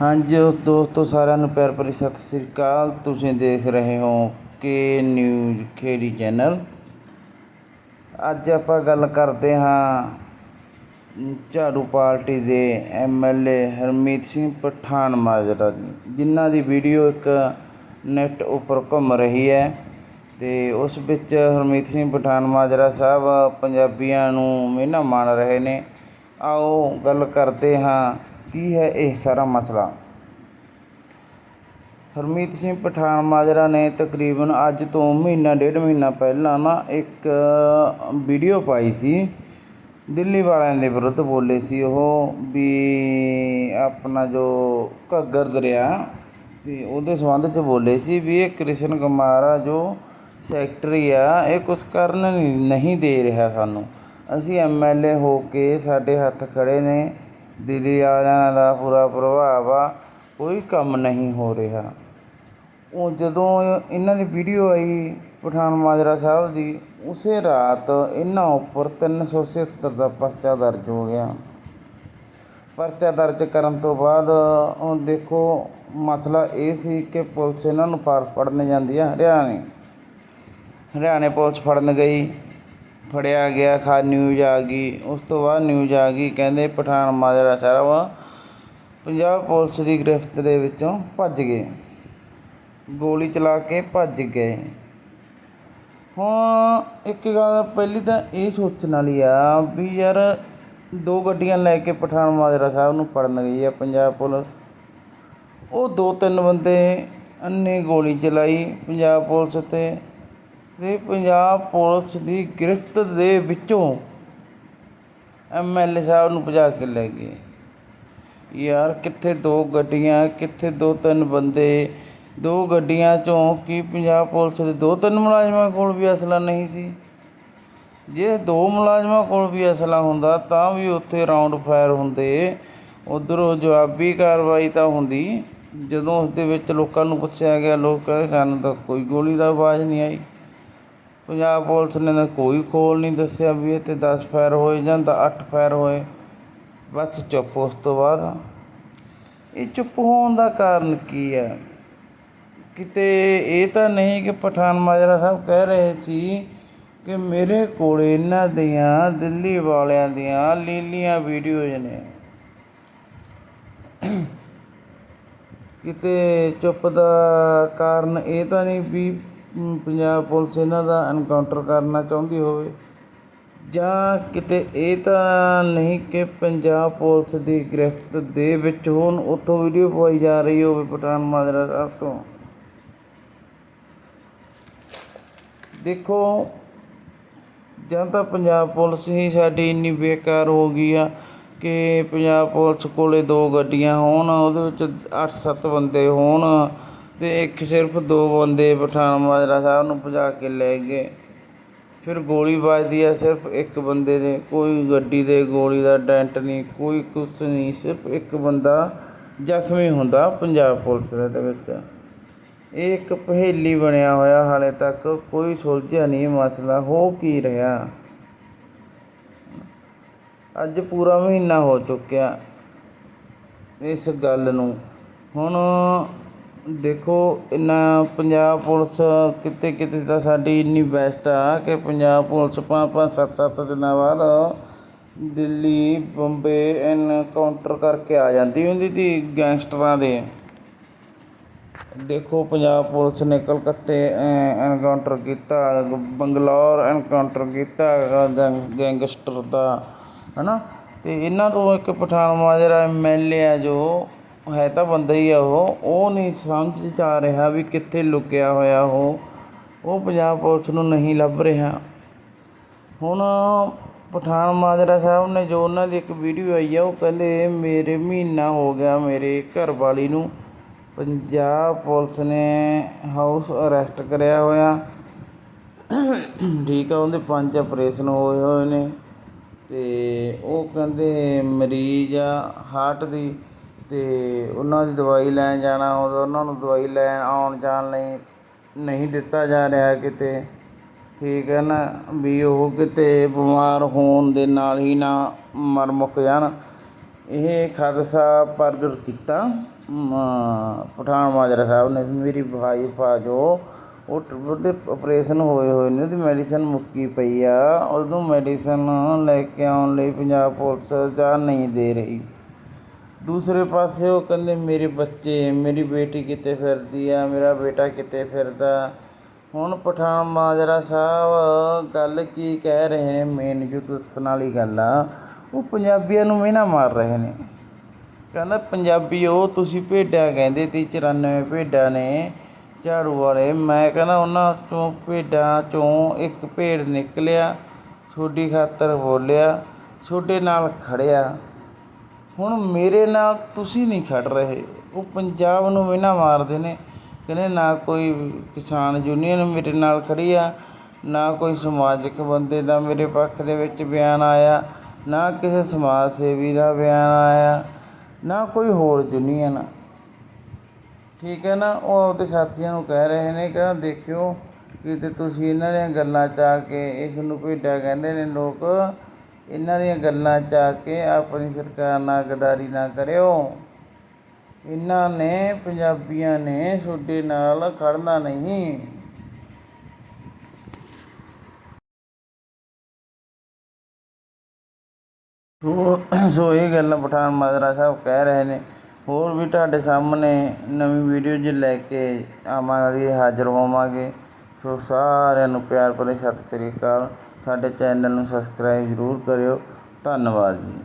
ਹਾਂਜੀ ਦੋਸਤੋ, ਸਾਰਿਆਂ ਨੂੰ ਪਿਆਰ ਭਰੀ ਸਤਿ ਸ੍ਰੀ ਅਕਾਲ। ਤੁਸੀਂ ਦੇਖ ਰਹੇ ਹੋ ਕੇ ਨਿਊਜ਼ ਖੇੜੀ ਚੈਨਲ। ਅੱਜ ਆਪਾਂ ਗੱਲ ਕਰਦੇ ਹਾਂ ਝਾੜੂ ਪਾਰਟੀ ਦੇ ਐਮਐਲਏ ਹਰਮੀਤ ਸਿੰਘ ਪਠਾਨ ਮਾਜਰਾ ਦੀ ਜਿਨ੍ਹਾਂ ਦੀ ਵੀਡੀਓ ਇੱਕ ਨੈਟ ਉੱਪਰ ਘੁੰਮ ਰਹੀ ਹੈ ਤੇ ਉਸ ਵਿੱਚ ਹਰਮੀਤ ਸਿੰਘ ਪਠਾਨ ਮਾਜਰਾ ਸਾਹਿਬ ਪੰਜਾਬੀਆਂ ਨੂੰ ਮਿਹਣਾ ਮਾਣ ਰਹੇ ਨੇ। ਆਓ ਗੱਲ ਕਰਦੇ ਹਾਂ ਕੀ ਹੈ ਇਹ ਸਾਰਾ ਮਸਲਾ? ਹਰਮੀਤ ਸਿੰਘ ਪਠਾਨ ਮਾਜਰਾ ਨੇ ਤਕਰੀਬਨ ਅੱਜ ਤੋਂ ਮਹੀਨਾ ਡੇਢ ਮਹੀਨਾ ਪਹਿਲਾਂ ਨਾ ਇੱਕ ਵੀਡੀਓ ਪਾਈ ਸੀ। ਦਿੱਲੀ ਵਾਲਿਆਂ ਦੇ ਵਿਰੁੱਧ ਬੋਲੇ ਸੀ ਉਹ ਵੀ ਆਪਣਾ ਜੋ ਘੱਗਰ ਦਰਿਆ ਤੇ ਉਹਦੇ ਸੰਬੰਧ ਚ ਬੋਲੇ ਸੀ ਵੀ ਇਹ ਕ੍ਰਿਸ਼ਨ ਕੁਮਾਰ ਆ ਜੋ ਸੈਕਟਰੀ ਆ, ਇਹ ਕੁਛ ਕਰਨ ਨਹੀਂ- ਨਹੀਂ ਦੇ ਰਿਹਾ ਸਾਨੂੰ। ਅਸੀਂ ਐਮਐਲਏ ਹੋ ਕੇ ਸਾਡੇ ਹੱਥ ਖੜੇ ਨੇ। ਦਿੱਲੀ ਵਾਲਿਆਂ ਦਾ ਪੂਰਾ ਪ੍ਰਭਾਵ ਆ, ਕੋਈ ਕੰਮ ਨਹੀਂ ਹੋ ਰਿਹਾ। ਉਹ ਜਦੋਂ ਇਹਨਾਂ ਦੀ ਵੀਡੀਓ ਆਈ ਪਠਾਨ ਮਾਜਰਾ ਸਾਹਿਬ ਦੀ, ਉਸੇ ਰਾਤ ਇਹਨਾਂ ਉੱਪਰ 376 ਦਾ ਪਰਚਾ ਦਰਜ ਹੋ ਗਿਆ। ਪਰਚਾ ਦਰਜ ਕਰਨ ਤੋਂ ਬਾਅਦ ਉਹ ਦੇਖੋ, ਮਸਲਾ ਇਹ ਸੀ ਕਿ ਪੁਲਿਸ ਇਹਨਾਂ ਨੂੰ ਫੜ ਫੜਨ ਜਾਂਦੀ ਆ, ਹਰਿਆਣੇ। ਹਰਿਆਣੇ ਪੁਲਿਸ ਫੜਨ ਗਈ। ਫੜਿਆ ਗਿਆ, ਖਾ ਨਿਊਜ਼ ਆ ਗਈ। ਉਸ ਤੋਂ ਬਾਅਦ ਨਿਊਜ਼ ਆ ਗਈ, ਕਹਿੰਦੇ ਪਠਾਨ ਮਾਜਰਾ ਸਾਹਿਬ ਪੰਜਾਬ ਪੁਲਿਸ ਦੀ ਗ੍ਰਿਫਤ ਦੇ ਵਿੱਚੋਂ ਭੱਜ ਗਏ। ਗੋਲੀ ਚਲਾ ਕੇ ਭੱਜ ਗਏ। ਹੁਣ ਇੱਕ ਗੱਲ ਪਹਿਲੀ ਤਾਂ ਇਹ ਸੋਚਣ ਵਾਲੀ ਆ ਵੀ ਯਾਰ ਦੋ ਗੱਡੀਆਂ ਲੈ ਕੇ ਪਠਾਨ ਮਾਜਰਾ ਸਾਹਿਬ ਨੂੰ ਫੜਨ ਗਈ ਆ ਪੰਜਾਬ ਪੁਲਿਸ। ਉਹ ਦੋ ਤਿੰਨ ਬੰਦੇ ਅੰਨੇ ਗੋਲੀ ਚਲਾਈ ਪੰਜਾਬ ਪੁਲਿਸ ਤੇ। ਤੇ ਪੰਜਾਬ ਪੁਲਿਸ ਦੀ ਗ੍ਰਿਫਤ ਦੇ ਵਿੱਚੋਂ ਐਮਐਲਏ ਸਾਹਿਬ ਨੂੰ ਭਜਾ ਕੇ ਲੈ ਗਏ। ਯਾਰ ਕਿੱਥੇ ਦੋ ਗੱਡੀਆਂ, ਕਿੱਥੇ ਦੋ ਤਿੰਨ ਬੰਦੇ? ਦੋ ਗੱਡੀਆਂ ਚੋਂ ਕੀ ਪੰਜਾਬ ਪੁਲਿਸ ਦੇ ਦੋ ਤਿੰਨ ਮੁਲਾਜ਼ਮਾਂ ਕੋਲ ਵੀ ਅਸਲਾ ਨਹੀਂ ਸੀ? ਜੇ ਦੋ ਮੁਲਾਜ਼ਮਾਂ ਕੋਲ ਵੀ ਅਸਲਾ ਹੁੰਦਾ ਤਾਂ ਵੀ ਉੱਥੇ ਰਾਉਂਡ ਫਾਇਰ ਹੁੰਦੇ। ਉਧਰੋਂ ਜਵਾਬੀ ਕਾਰਵਾਈ ਤਾਂ ਹੁੰਦੀ। ਜਦੋਂ ਉਸ ਦੇ ਵਿੱਚ ਲੋਕਾਂ ਨੂੰ ਪੁੱਛਿਆ ਗਿਆ, ਲੋਕ ਕਹਿੰਦੇ, ਸਾਨੂੰ ਤਾਂ ਕੋਈ ਗੋਲੀ ਦਾ ਆਵਾਜ਼ ਨਹੀਂ ਆਈ। ਪੰਜਾਬ ਪੁਲਿਸ ਨੇ ਤਾਂ ਕੋਈ ਖੋਲ ਨਹੀਂ ਦੱਸਿਆ ਵੀ ਇਹ ਤੇ 10 ਫਾਇਰ ਹੋਏ ਜਾਂ ਤਾਂ 8 ਫਾਇਰ ਹੋਏ। ਬਸ ਚੁੱਪ ਉਸ ਤੋਂ ਬਾਅਦ। ਇਹ ਚੁੱਪ ਹੋਣ ਦਾ ਕਾਰਨ ਕੀ ਹੈ? ਕਿਤੇ ਇਹ ਤਾਂ ਨਹੀਂ ਕਿ ਪਠਾਨ ਮਾਜਰਾ ਸਾਹਿਬ ਕਹਿ ਰਹੇ ਸੀ ਕਿ ਮੇਰੇ ਕੋਲ ਇਹਨਾਂ ਦੀਆਂ, ਦਿੱਲੀ ਵਾਲਿਆਂ ਦੀਆਂ ਲੀਲੀਆਂ ਵੀਡੀਓਜ਼ ਨੇ। ਕਿਤੇ ਚੁੱਪ ਦਾ ਕਾਰਨ ਇਹ ਤਾਂ ਨਹੀਂ ਵੀ ਪੰਜਾਬ ਪੁਲਿਸ ਇਹਨਾਂ ਦਾ ਐਨਕਾਊਂਟਰ ਕਰਨਾ ਚਾਹੁੰਦੀ ਹੋਵੇ, ਜਾਂ ਕਿਤੇ ਇਹ ਤਾਂ ਨਹੀਂ ਕਿ ਪੰਜਾਬ ਪੁਲਿਸ ਦੀ ਗ੍ਰਿਫਤ ਦੇ ਵਿੱਚ ਹੋਣ, ਉੱਥੋਂ ਵੀਡੀਓ ਪਵਾਈ ਜਾ ਰਹੀ ਹੋਵੇ ਪਠਾਨ ਮਾਜਰਾ ਸਾਹਿਬ ਤੋਂ। ਦੇਖੋ, ਜਾਂ ਤਾਂ ਪੰਜਾਬ ਪੁਲਿਸ ਹੀ ਸਾਡੀ ਇੰਨੀ ਬੇਕਾਰ ਹੋ ਗਈ ਆ ਕਿ ਪੰਜਾਬ ਪੁਲਿਸ ਕੋਲੇ ਦੋ ਗੱਡੀਆਂ ਹੋਣ, ਉਹਦੇ ਵਿੱਚ 8-7 ਬੰਦੇ ਹੋਣ ਅਤੇ ਇੱਕ ਸਿਰਫ ਦੋ ਬੰਦੇ ਪਠਾਨ ਮਾਜਰਾ ਸਾਹਿਬ ਨੂੰ ਭਜਾ ਕੇ ਲੈ ਗਏ। ਫਿਰ ਗੋਲੀ ਵੱਜਦੀ ਆ ਸਿਰਫ ਇੱਕ ਬੰਦੇ ਦੇ। ਕੋਈ ਗੱਡੀ ਦੇ ਗੋਲੀ ਦਾ ਡੈਂਟ ਨਹੀਂ, ਕੋਈ ਕੁਛ ਨਹੀਂ, ਸਿਰਫ ਇੱਕ ਬੰਦਾ ਜ਼ਖਮੀ ਹੁੰਦਾ ਪੰਜਾਬ ਪੁਲਿਸ ਦੇ ਵਿੱਚ। ਇਹ ਇੱਕ ਪਹੇਲੀ ਬਣਿਆ ਹੋਇਆ, ਹਾਲੇ ਤੱਕ ਕੋਈ ਸੁਲਝਿਆ ਨਹੀਂ ਮਸਲਾ, ਹੋ ਕੀ ਰਿਹਾ? ਅੱਜ ਪੂਰਾ ਮਹੀਨਾ ਹੋ ਚੁੱਕਿਆ ਇਸ ਗੱਲ ਨੂੰ। ਹੁਣ ਦੇਖੋ, ਇੰਨਾ ਪੰਜਾਬ ਪੁਲਿਸ ਕਿਤੇ ਕਿਤੇ ਤਾਂ ਸਾਡੀ ਇੰਨੀ ਬੈਸਟ ਆ ਕਿ ਪੰਜਾਬ ਪੁਲਿਸ ਪੰਜ ਪੰਜ ਸੱਤ ਸੱਤ ਦਿਨਾਂ ਬਾਅਦ ਦਿੱਲੀ, ਬੰਬੇ ਐਨਕਾਊਂਟਰ ਕਰਕੇ ਆ ਜਾਂਦੀ ਹੁੰਦੀ ਸੀ ਗੈਂਗਸਟਰਾਂ ਦੇ। ਦੇਖੋ, ਪੰਜਾਬ ਪੁਲਿਸ ਨੇ ਕਲਕੱਤੇ ਐਨਕਾਊਂਟਰ ਕੀਤਾ, ਬੰਗਲੌਰ ਐਨਕਾਊਂਟਰ ਕੀਤਾ, ਗੈਂਗ- ਗੈਂਗਸਟਰ ਦਾ, ਹਨਾ? ਤੇ ਇਹਨਾਂ ਤੋਂ ਇੱਕ ਪਠਾਨ ਮਾਜਰਾ ਐਮਐਲਏ ਆ ਜੋ ਹੈ ਤਾਂ ਬੰਦਾ ਹੀ ਆ ਉਹ। ਉਹ ਨਹੀਂ ਸਮਝ 'ਚ ਆ ਰਿਹਾ ਵੀ ਕਿੱਥੇ ਲੁਕਿਆ ਹੋਇਆ ਉਹ। ਉਹ ਪੰਜਾਬ ਪੁਲਿਸ ਨੂੰ ਨਹੀਂ ਲੱਭ ਰਿਹਾ। ਹੁਣ ਪਠਾਨ ਮਾਜਰਾ ਸਾਹਿਬ ਨੇ ਜੋ ਉਹਨਾਂ ਦੀ ਇੱਕ ਵੀਡੀਓ ਆਈ ਆ, ਉਹ ਕਹਿੰਦੇ ਮੇਰੇ ਮਹੀਨਾ ਹੋ ਗਿਆ ਮੇਰੇ ਘਰ ਵਾਲੀ ਨੂੰ। ਪੰਜਾਬ ਪੁਲਿਸ ਨੇ ਹਾਊਸ ਅਰੈਸਟ ਕਰਿਆ ਹੋਇਆ। ਠੀਕ ਆ, ਉਹਦੇ ਪੰਜ ਆਪਰੇਸ਼ਨ ਹੋਏ ਹੋਏ ਨੇ। ਤੇ ਉਹ ਕਹਿੰਦੇ ਮਰੀਜ਼ ਆ, ਹਾਰਟ ਦੀ ਤੇ ਉਹਨਾਂ ਦੀ ਦਵਾਈ ਲੈਣ ਜਾਣਾ ਉਦੋਂ ਉਹਨਾਂ ਨੂੰ ਦਵਾਈ ਲੈਣ ਆਉਣ ਜਾਣ ਲਈ ਨਹੀਂ ਦਿੱਤਾ ਜਾ ਰਿਹਾ ਕਿਤੇ। ਠੀਕ ਹੈ ਨਾ? ਵੀ ਉਹ ਕਿਤੇ ਬਿਮਾਰ ਹੋਣ ਦੇ ਨਾਲ ਹੀ ਨਾ ਮਰ ਮੁੱਕ ਜਾਣ। ਇਹ ਖਾਲਸਾ ਪ੍ਰਗਟ ਕੀਤਾ। ਮ, ਪਠਾਨ ਮਾਜਰਾ ਸਾਹਿਬ ਨੇ ਵੀ ਮੇਰੀ ਭਾਈ ਭਾਜੋ। ਉਹ ਟ- ਉਹਦੇ ਆਪਰੇਸ਼ਨ ਹੋਏ ਹੋਏ ਨੇ ਉਹਦੀ ਮੈਡੀਸਨ ਮੁੱਕੀ ਪਈ ਆ। ਉਹਨੂੰ ਮੈਡੀਸਨ ਲੈ ਕੇ ਆਉਣ ਲਈ ਪੰਜਾਬ ਪੁਲਿਸ ਜਾ ਨਹੀਂ ਦੇ ਰਹੀ। ਦੂਸਰੇ ਪਾਸੇ ਉਹ ਕਹਿੰਦੇ, ਮੇਰੇ ਬੱਚੇ, ਮੇਰੀ ਬੇਟੀ ਕਿਤੇ ਫਿਰਦੀ ਆ? ਮੇਰਾ ਬੇਟਾ ਕਿਤੇ ਫਿਰਦਾ? ਹੁਣ ਪਠਾਨ ਮਾਜਰਾ ਸਾਹਿਬ, ਗੱਲ ਕੀ ਕਹਿ ਰਹੇ ਨੇ? ਮੇਨ ਜੋ ਦੱਸਣ ਵਾਲੀ ਗੱਲ ਆ, ਉਹ ਪੰਜਾਬੀਆਂ ਨੂੰ ਮਿਹਣਾ ਮਾਰ ਰਹੇ ਨੇ। ਕਹਿੰਦਾ, ਪੰਜਾਬੀ ਉਹ ਤੁਸੀਂ ਭੇਡਾਂ ਕਹਿੰਦੇ ਤੀ 94 ਭੇਡਾਂ ਨੇ ਝਾੜੂ ਵਾਲੇ। ਮੈਂ ਕਹਿੰਦਾ, ਉਹਨਾਂ ਚੋਂ ਭੇਡਾਂ ਚੋਂ ਇੱਕ ਭੇਡ ਨਿਕਲਿਆ, ਤੁਹਾਡੀ ਖਾਤਰ ਬੋਲਿਆ, ਤੁਹਾਡੇ ਨਾਲ ਖੜਿਆ। ਹੁਣ ਮੇਰੇ ਨਾਲ ਤੁਸੀਂ ਨਹੀਂ ਖੜ੍ਹ ਰਹੇ। ਉਹ ਪੰਜਾਬ ਨੂੰ ਮਿਹਣਾ ਮਾਰਦੇ ਨੇ। ਕਹਿੰਦੇ ਨਾ ਕੋਈ ਕਿਸਾਨ ਯੂਨੀਅਨ ਮੇਰੇ ਨਾਲ ਖੜ੍ਹੀ ਆ, ਨਾ ਕੋਈ ਸਮਾਜਿਕ ਬੰਦੇ ਦਾ ਮੇਰੇ ਪੱਖ ਦੇ ਵਿੱਚ ਬਿਆਨ ਆਇਆ, ਨਾ ਕਿਸੇ ਸਮਾਜ ਸੇਵੀ ਦਾ ਬਿਆਨ ਆਇਆ, ਨਾ ਕੋਈ ਹੋਰ ਯੂਨੀਅਨ। ਠੀਕ ਹੈ ਨਾ, ਉਹ ਆਪਦੇ ਸਾਥੀਆਂ ਨੂੰ ਕਹਿ ਰਹੇ ਨੇ, ਕਹਿੰਦਾ ਦੇਖਿਓ, ਕਿਤੇ ਤੁਸੀਂ ਇਹਨਾਂ ਦੀਆਂ ਗੱਲਾਂ 'ਚ ਆ ਕੇ ਇਸ ਨੂੰ ਭੇਡਿਆ ਕਹਿੰਦੇ ਨੇ ਲੋਕ ਇਹਨਾਂ ਦੀਆਂ ਗੱਲਾਂ 'ਚ ਆ ਕੇ ਆਪਣੀ ਸਰਕਾਰ ਨਾਲ ਗਦਾਰੀ ਨਾ ਕਰਿਓ। ਇਹਨਾਂ ਨੇ ਪੰਜਾਬੀਆਂ ਨੇ ਤੁਹਾਡੇ ਨਾਲ ਖੜਨਾ ਨਹੀਂ। ਸੋ ਸੋ ਇਹ ਗੱਲਾਂ ਪਠਾਨ ਮਾਜਰਾ ਸਾਹਿਬ ਕਹਿ ਰਹੇ ਨੇ। ਹੋਰ ਵੀ ਤੁਹਾਡੇ ਸਾਹਮਣੇ ਨਵੀਂ ਵੀਡੀਓ ਜੇ ਲੈ ਕੇ ਆਵਾਂਗੇ, ਹਾਜ਼ਰ ਹੋਵਾਂਗੇ। ਸੋ ਸਾਰਿਆਂ ਨੂੰ ਪਿਆਰ ਭਰੀ ਸਤਿ ਸ੍ਰੀ ਅਕਾਲ। ਸਾਡੇ ਚੈਨਲ ਨੂੰ ਸਬਸਕ੍ਰਾਈਬ ਜ਼ਰੂਰ ਕਰਿਓ। ਧੰਨਵਾਦ ਜੀ।